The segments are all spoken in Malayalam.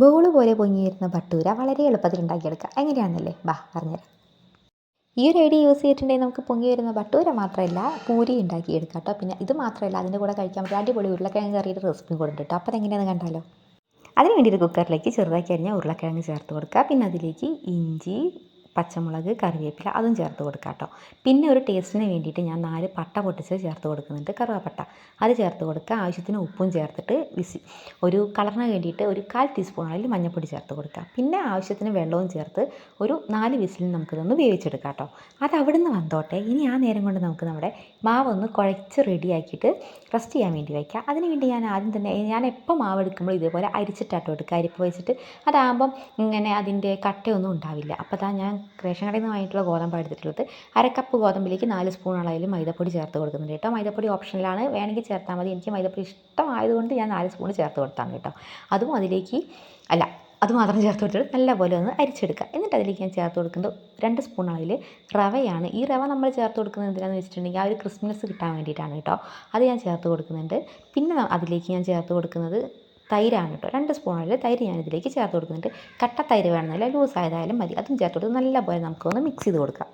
ബോൾ പോലെ പൊങ്ങിയിരുന്ന ഭട്ടൂര വളരെ എളുപ്പത്തിൽ ഉണ്ടാക്കിയെടുക്കാം. എങ്ങനെയാണെന്നല്ലേ? ബാ പറഞ്ഞുതരാം. ഈ ഒരു ഐഡിയ യൂസ് ചെയ്തിട്ടുണ്ടെങ്കിൽ നമുക്ക് പൊങ്ങി വരുന്ന ഭട്ടൂര മാത്രമല്ല പൂരി ഉണ്ടാക്കിയെടുക്കാം കേട്ടോ. പിന്നെ ഇത് മാത്രമല്ല അതിന്റെ കൂടെ കഴിക്കാൻ പറ്റിയ അടിപൊളി ഉരുളക്കിഴങ്ങ് കറിയുടെ റെസിപ്പിയും കൂടെ ഉണ്ട് കേട്ടോ. അപ്പോൾ അതെങ്ങനെയാണെന്ന് കണ്ടാലോ? അതിന് വേണ്ടി ഒരു കുക്കറിലേക്ക് ചെറുതാക്കി അരിഞ്ഞ ഉരുളക്കിഴങ്ങ് ചേർത്ത് കൊടുക്കുക പിന്നെ അതിലേക്ക് ഇഞ്ചി പച്ചമുളക് കറിവേപ്പില അതും ചേർത്ത് കൊടുക്കുക കേട്ടോ. പിന്നെ ഒരു ടേസ്റ്റിന് വേണ്ടിയിട്ട് ഞാൻ നാല് പട്ട പൊട്ടിച്ച് ചേർത്ത് കൊടുക്കുന്നുണ്ട് കറുവാപ്പട്ട. അത് ചേർത്ത് കൊടുക്കുക. ആവശ്യത്തിന് ഉപ്പും ചേർത്തിട്ട് വിസി ഒരു കളറിന് വേണ്ടിയിട്ട് ഒരു കാൽ ടീസ്പൂൺ അളവിൽ മഞ്ഞൾപ്പൊടി ചേർത്ത് കൊടുക്കുക. പിന്നെ ആവശ്യത്തിന് വെള്ളവും ചേർത്ത് ഒരു നാല് വിസിലിൽ നമുക്കിതൊന്ന് വേവിച്ചെടുക്കാം കേട്ടോ. അത് അവിടുന്ന് വന്നോട്ടെ. ഇനി ആ നേരം കൊണ്ട് നമുക്ക് നമ്മുടെ മാവൊന്ന് കുഴച്ച് റെഡിയാക്കിയിട്ട് റെസ്റ്റ് ചെയ്യാൻ വേണ്ടി വയ്ക്കുക അതിന് വേണ്ടി ഞാൻ ആദ്യം തന്നെ ഞാൻ എപ്പോൾ മാവ് എടുക്കുമ്പോൾ ഇതേപോലെ അരിച്ചിട്ടാട്ടോ എടുക്കുക. അരിപ്പ് വെച്ചിട്ട് അതാകുമ്പം ഇങ്ങനെ അതിന്റെ കട്ടയൊന്നും ഉണ്ടാവില്ല. അപ്പോൾ അതാ ഞാൻ റേഷൻ കടയിൽ നിന്ന് വാങ്ങിയിട്ടുള്ള ഗോതമ്പ് എടുത്തിട്ടുള്ളത്. അര കപ്പ് ഗോതമ്പിലേക്ക് നാല് സ്പൂൺ അളവിൽ മൈദപ്പൊടി ചേർത്ത് കൊടുക്കുന്നുണ്ട് കേട്ടോ. മൈദപ്പൊടി ഓപ്ഷനിലാണ് വേണമെങ്കിൽ ചേർത്താൽ മതി. എനിക്ക് മൈദപ്പൊടി ഇഷ്ടമായതുകൊണ്ട് ഞാൻ നാല് സ്പൂൺ ചേർത്ത് കൊടുത്താണ് കേട്ടോ. അതും അതിലേക്ക് അല്ല അത് മാത്രം ചേർത്ത് കൊടുത്തിട്ട് നല്ലപോലെ ഒന്ന് അരിച്ചെടുക്കുക. എന്നിട്ട് അതിലേക്ക് ഞാൻ ചേർത്ത് കൊടുക്കുന്നത് രണ്ട് സ്പൂൺ അളവിൽ റവയാണ്. ഈ റവ നമ്മൾ ചേർത്ത് കൊടുക്കുന്നത് എന്തിനാണെന്ന് വെച്ചിട്ടുണ്ടെങ്കിൽ ആ ഒരു ക്രിസ്മസ് കിട്ടാൻ വേണ്ടിയിട്ടാണ് കേട്ടോ. അത് ഞാൻ ചേർത്ത് കൊടുക്കുന്നുണ്ട്. പിന്നെ അതിലേക്ക് ഞാൻ ചേർത്ത് കൊടുക്കുന്നത് തൈരാണ് കേട്ടോ. രണ്ട് സ്പൂണിൽ തൈര് ഞാൻ ഇതിലേക്ക് ചേർത്ത് കൊടുക്കുന്നുണ്ട്. കട്ട തൈര് വേണമെന്നില്ല ലൂസായതായാലും മതി. അതും ചേർത്ത് കൊടുത്ത് നല്ലപോലെ നമുക്കൊന്ന് മിക്സ് ചെയ്ത് കൊടുക്കാം.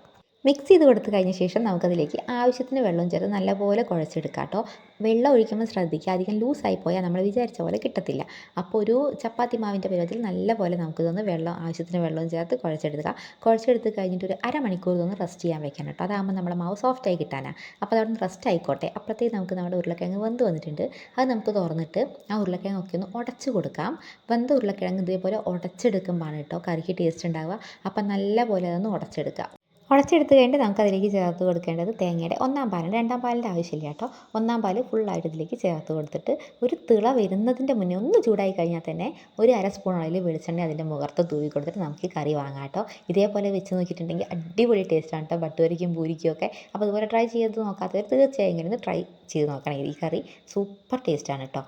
മിക്സ് ചെയ്ത് കൊടുത്ത് കഴിഞ്ഞ ശേഷം നമുക്കതിലേക്ക് ആവശ്യത്തിന് വെള്ളം ചേർത്ത് നല്ലപോലെ കുഴച്ചെടുക്കാം കേട്ടോ വെള്ളം ഒഴിക്കുമ്പോൾ ശ്രദ്ധിക്കുക. അധികം ലൂസായി പോയാൽ നമ്മൾ വിചാരിച്ച പോലെ കിട്ടത്തില്ല. അപ്പോൾ ഒരു ചപ്പാത്തി മാവിന്റെ പരുവത്തിൽ നല്ലപോലെ നമുക്കിതൊന്ന് വെള്ളം ആവശ്യത്തിന് വെള്ളം ചേർത്ത് കുഴച്ചെടുക്കുക. കുഴച്ചെടുത്ത് കഴിഞ്ഞിട്ട് ഒരു അരമണിക്കൂർ ഇതൊന്ന് റെസ്റ്റ് ചെയ്യാൻ വെക്കണം കേട്ടോ. അതാകുമ്പോൾ നമ്മുടെ മാവ് സോഫ്റ്റായി കിട്ടാനാണ് അപ്പോൾ അതവിടെ റെസ്റ്റ് ആയിക്കോട്ടെ. അപ്പോഴത്തേക്ക് നമുക്ക് നമ്മുടെ ഉരുളക്കിഴങ്ങ് വെന്ത് വന്നിട്ടുണ്ട്. അത് നമുക്ക് തുറന്നിട്ട് ആ ഉരുളക്കിഴങ്ങ് ഒക്കെ ഒന്ന് ഉടച്ച് കൊടുക്കാം. വെന്ത ഉരുളക്കിഴങ്ങ് ഇതേപോലെ ഉടച്ചെടുക്കുമ്പോഴാണ് കേട്ടോ കറിക്ക് ടേസ്റ്റ് ഉണ്ടാവുക. അപ്പം നല്ലപോലെ അതൊന്ന് ഉടച്ചെടുക്കുക. ഉടച്ചെടുത്ത് കഴിഞ്ഞിട്ട് നമുക്ക് അതിലേക്ക് ചേർത്ത് കൊടുക്കേണ്ടത് തേങ്ങയുടെ ഒന്നാം പാലാണ് രണ്ടാം പാലിന്റെ ആവശ്യമില്ല കേട്ടോ. ഒന്നാം പാൽ ഫുള്ളായിട്ട് ഇതിലേക്ക് ചേർത്ത് കൊടുത്തിട്ട് ഒരു തിള വരുന്നതിന്റെ മുന്നേ ഒന്ന് ചൂടായി കഴിഞ്ഞാൽ തന്നെ ഒരു അര സ്പൂൺ അളവിൽ വെളിച്ചെണ്ണ അതിന്റെ മുഖത്ത് തൂവി കൊടുത്തിട്ട് നമുക്ക് കറി വാങ്ങാം കേട്ടോ. ഇതേപോലെ വെച്ച് നോക്കിയിട്ടുണ്ടെങ്കിൽ അടിപൊളി ടേസ്റ്റാണ് കേട്ടോ. ബട്ടൂരിക്കും പൂരിക്കും ഒക്കെ. അപ്പോൾ അതുപോലെ ട്രൈ ചെയ്ത് നോക്കാത്തവർ തീർച്ചയായും ഇങ്ങനെ ട്രൈ ചെയ്ത് നോക്കണം. ഈ കറി സൂപ്പർ ടേസ്റ്റാണ് കേട്ടോ.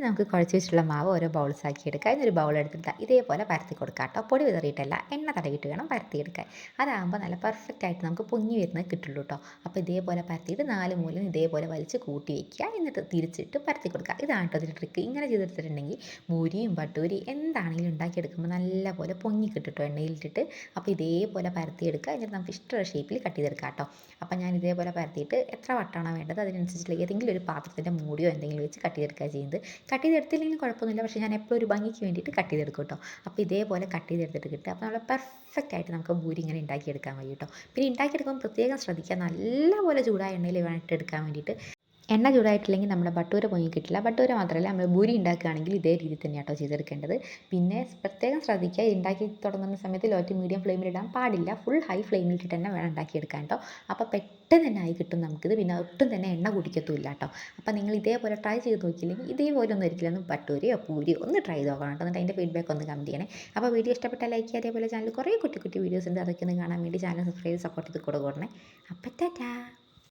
ഇനി നമുക്ക് കുഴച്ച് വെച്ചിട്ടുള്ള മാവ് ഓരോ ബൗൾസ് ആക്കി എടുക്കാം ഒരു ബൗൾ എടുത്തിട്ട് ഇതേപോലെ പരത്തി കൊടുക്കാം കേട്ടോ. പൊടി വിതറിയിട്ടല്ല എണ്ണ തടയിട്ട് വേണം പരത്തിയെടുക്കാൻ. അതാകുമ്പോൾ നല്ല പെർഫെക്റ്റ് ആയിട്ട് നമുക്ക് പൊങ്ങി വരുന്നത് കിട്ടുള്ളൂ കേട്ടോ. അപ്പോൾ ഇതേപോലെ പരത്തിയിട്ട് നാല് മൂലം ഇതേപോലെ വലിച്ച് കൂട്ടി വയ്ക്കുക എന്നിട്ട് തിരിച്ചിട്ട് പരത്തി കൊടുക്കുക. ഇതാണ് കേട്ടോ ഇതിന്റെ ട്രിക്ക് ഇങ്ങനെ ചെയ്തെടുത്തിട്ടുണ്ടെങ്കിൽ പൂരിയും ബട്ടൂരി എന്താണെങ്കിലും ഉണ്ടാക്കിയെടുക്കുമ്പോൾ നല്ലപോലെ പൊങ്ങി കിട്ടും കേട്ടോ എണ്ണയിലിട്ടിട്ട്. അപ്പോൾ ഇതേപോലെ പരത്തിയെടുക്കുക. എന്നിട്ട് നമുക്ക് ഇഷ്ടമുള്ള ഷേപ്പിൽ കട്ട് ചെയ്തെടുക്കാം കേട്ടോ. അപ്പോൾ ഞാൻ ഇതേപോലെ പരത്തിയിട്ട് എത്ര വട്ടാണോ വേണ്ടത് അതിനനുസരിച്ചുള്ള ഏതെങ്കിലും ഒരു പാത്രത്തിന്റെ മൂടിയോ എന്തെങ്കിലും വെച്ച് കട്ട് ചെയ്തെടുക്കുക ചെയ്യുന്നത്. കട്ട് ചെയ്തെടുത്തില്ലെങ്കിൽ കുഴപ്പമൊന്നുമില്ല. പക്ഷേ ഞാൻ എപ്പോഴും ഒരു ഭംഗിക്ക് വേണ്ടിയിട്ട് കട്ട് ചെയ്തെടുക്കും കേട്ടോ. അപ്പോൾ ഇതേപോലെ കട്ട് ചെയ്തെടുത്തിട്ട് കിട്ടുക അപ്പോൾ നമ്മൾ പെർഫെക്റ്റ് ആയിട്ട് നമുക്ക് ഭൂരി ഇങ്ങനെ ഉണ്ടാക്കിയെടുക്കാൻ വഴി കേട്ടോ. പിന്നെ ഉണ്ടാക്കിയെടുക്കുമ്പോൾ പ്രത്യേകം ശ്രദ്ധിക്കുക. നല്ലപോലെ ചൂടായ എണ്ണയിൽ വേണ്ടിയിട്ട് എടുക്കാൻ വേണ്ടിയിട്ട്. എണ്ണ ചൂടായിട്ടില്ലെങ്കിൽ നമ്മുടെ ബട്ടൂര പൊങ്ങി കിട്ടില്ല. ബട്ടൂര മാത്രമല്ല നമ്മൾ ഭൂരി ഉണ്ടാക്കുകയാണെങ്കിൽ ഇതേ രീതി തന്നെ കേട്ടോ ചെയ്തെടുക്കേണ്ടത്. പിന്നെ പ്രത്യേകം ശ്രദ്ധിക്കുക ഉണ്ടാക്കി തുടങ്ങുന്ന സമയത്ത് ലോ ടു മീഡിയം ഫ്ലെയിമിൽ ഇടാൻ പാടില്ല. ഫുൾ ഹൈ ഫ്ലെയിമിൽ ഇട്ടിട്ട് തന്നെ വേണം ഉണ്ടാക്കിയെടുക്കാൻ കേട്ടോ അപ്പോൾ പെട്ടെന്ന് തന്നെ ആയി കിട്ടും നമുക്കിത്. പിന്നെ ഒട്ടും തന്നെ എണ്ണ കുടിക്കത്തുമില്ല കേട്ടോ അപ്പോൾ നിങ്ങൾ ഇതേപോലെ ട്രൈ ചെയ്ത് നോക്കിയില്ലെങ്കിൽ ഇതേപോലെ ഒന്നും ഒരിക്കലും ഒന്ന് ബട്ടൂരിയോ പൂരിയോ ഒന്ന് ട്രൈ ചെയ്ത് നോക്കണം കേട്ടോ എന്നിട്ട് അതിന്റെ ഫീഡ്ബാക്ക് ഒന്ന് കമന്റ് ചെയ്യണേ. അപ്പോൾ വീഡിയോ ഇഷ്ടപ്പെട്ട ലൈക്ക് ചെയ്യുക. അതേപോലെ ചാനൽ കുറേ കുട്ടി കുട്ടി വീഡിയോസ് ഉണ്ട്. അതൊക്കെ ഒന്ന് കാണാൻ വേണ്ടി ചാനൽ സബ്സ്ക്രൈബ് സപ്പോർട്ട് ചെയ്ത് കൊടുക്കണേ. അപ്പോൾ ടാറ്റാ.